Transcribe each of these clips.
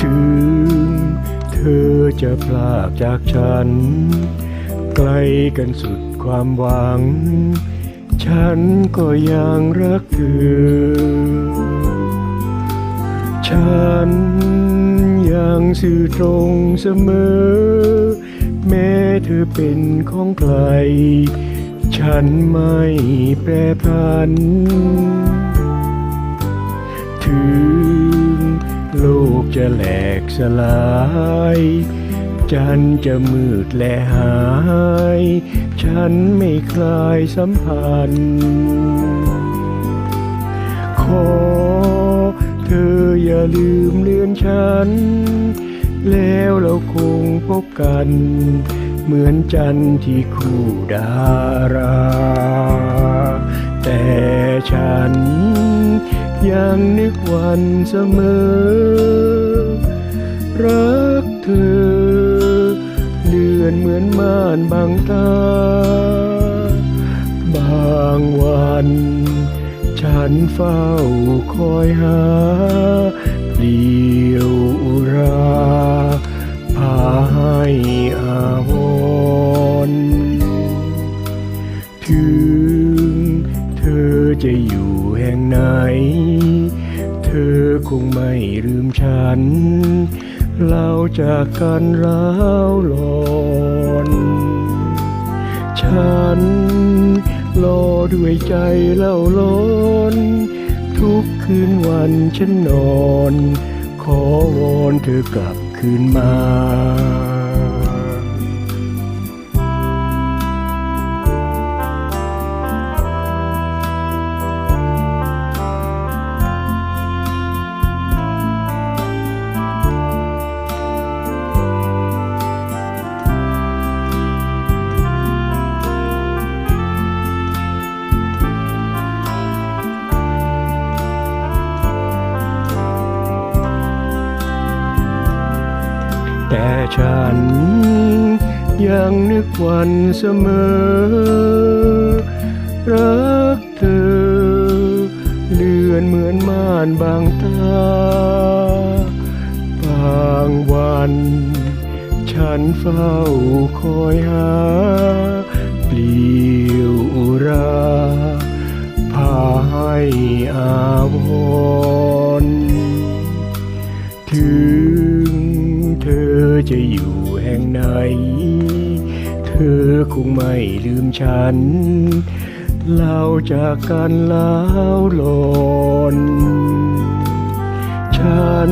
ถึงเธอจะพลากจากฉัน ไกลกันสุดความหวัง ฉันก็ยังรักเธอ ฉันยังสื่อตรงเสมอ แม้เธอเป็นของใคร ฉันไม่แปรผัน จะแหลกสลาย จันจะมืดและหาย ฉันไม่คลายสัมพันธ์ ขอเธออย่าลืมเลือนฉัน แล้วเราคงพบกัน เหมือนจันที่คู่ดารา แต่ฉันยังนึกวันเสมอ อนเหมือนม่านบางตา บางวัน ฉันเฝ้าคอยหาเปลี่ยวอุราพาให้อาวรถึงเธอจะอยู่แห่งไหน เธอคงไม่ลืมฉัน เราจากกันร้าวลอนฉันรอด้วยใจเล่าล้น ทุกคืนวันฉันนอน ขอวอนเธอกลับคืนมา แต่ฉันยังนึกวันเสมอ รักเธอ เลือนเหมือนม่านบางตาบางวัน ฉันเฝ้าคอยหา จะอยู่แห่งไหน เธอคงไม่ลืมฉัน เราจากกันแล้วลอนฉัน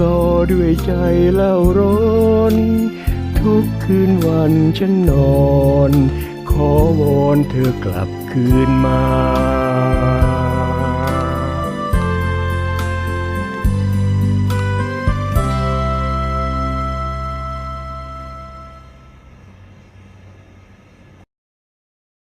รอด้วยใจเล่าร้อน ทุกคืนวันฉันนอน ขอวอนเธอกลับคืนมา